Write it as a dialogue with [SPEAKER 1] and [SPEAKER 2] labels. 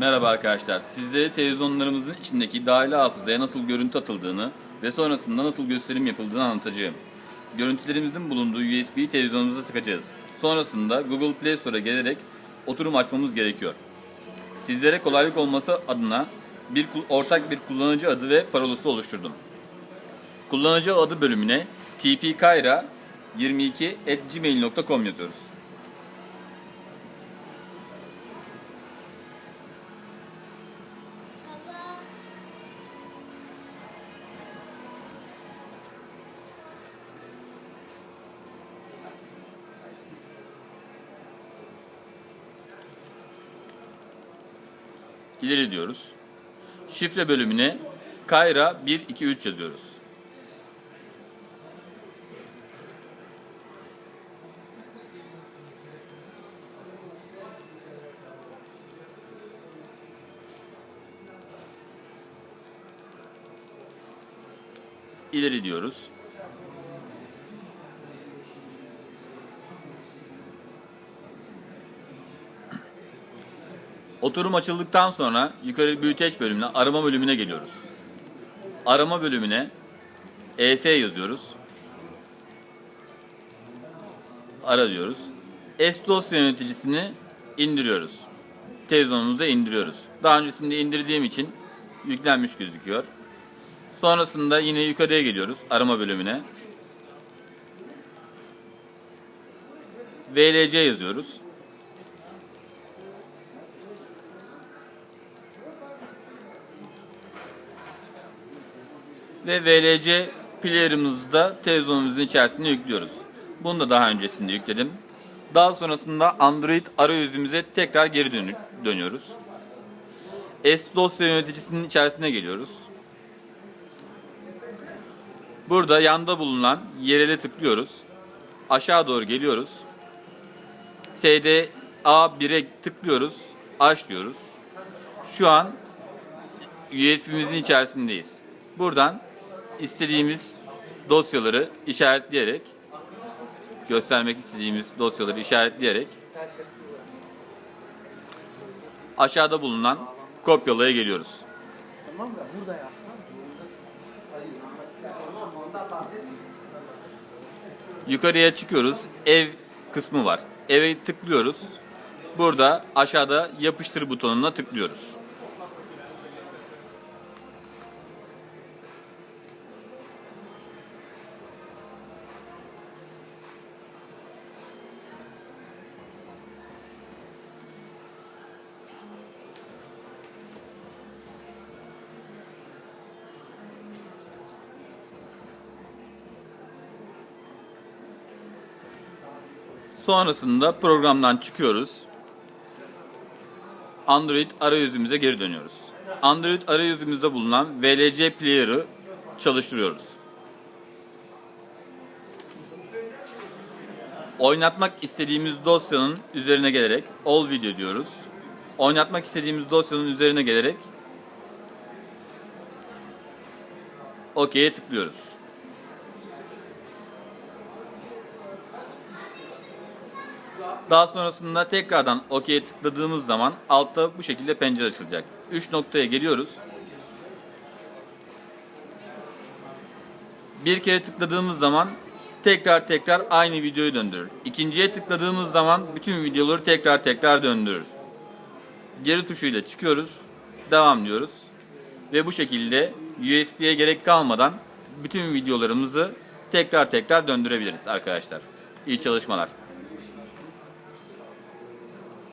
[SPEAKER 1] Merhaba arkadaşlar. Sizlere televizyonlarımızın içindeki dahili hafızaya nasıl görüntü atıldığını ve sonrasında nasıl gösterim yapıldığını anlatacağım. Görüntülerimizin bulunduğu USB'yi televizyonumuza takacağız. Sonrasında Google Play Store'a gelerek oturum açmamız gerekiyor. Sizlere kolaylık olması adına bir ortak bir kullanıcı adı ve parolası oluşturdum. Kullanıcı adı bölümüne tpkayra22@gmail.com yazıyoruz. İleri diyoruz. Şifre bölümüne Kayra 123 yazıyoruz. İleri diyoruz. Oturum açıldıktan sonra yukarı büyüteç bölümüne, arama bölümüne geliyoruz. Arama bölümüne ES yazıyoruz. Ara diyoruz. S dosya yöneticisini indiriyoruz. Televizyonumuza indiriyoruz. Daha öncesinde indirdiğim için yüklenmiş gözüküyor. Sonrasında yine yukarıya geliyoruz arama bölümüne. VLC yazıyoruz. Ve VLC player'ımızı da televizyonumuzun içerisine yüklüyoruz. Bunu da daha öncesinde yükledim. Daha sonrasında Android arayüzümüze tekrar geri dönü- dönüyoruz. S dosya yöneticisinin içerisine geliyoruz. Burada yanda bulunan yerele tıklıyoruz. Aşağı doğru geliyoruz. SDA1'e tıklıyoruz. Aç diyoruz. Şu an USB'mizin içerisindeyiz. Buradan istediğimiz dosyaları işaretleyerek göstermek istediğimiz dosyaları işaretleyerek aşağıda bulunan kopyalaya geliyoruz.
[SPEAKER 2] Tamam da burada.
[SPEAKER 1] Yukarıya çıkıyoruz. Ev kısmı var. Eve tıklıyoruz. Burada aşağıda yapıştır butonuna tıklıyoruz. Sonrasında programdan çıkıyoruz. Android arayüzümüze geri dönüyoruz. Android arayüzümüzde bulunan VLC Player'ı çalıştırıyoruz. Oynatmak istediğimiz dosyanın üzerine gelerek All Video diyoruz. Oynatmak istediğimiz dosyanın üzerine gelerek OK'ye tıklıyoruz. Daha sonrasında tekrardan OK'ye tıkladığımız zaman altta bu şekilde pencere açılacak. 3 noktaya geliyoruz. Bir kere tıkladığımız zaman tekrar tekrar aynı videoyu döndürür. İkinciye tıkladığımız zaman bütün videoları tekrar tekrar döndürür. Geri tuşuyla çıkıyoruz. Devam diyoruz. Ve bu şekilde USB'ye gerek kalmadan bütün videolarımızı tekrar tekrar döndürebiliriz arkadaşlar. İyi çalışmalar.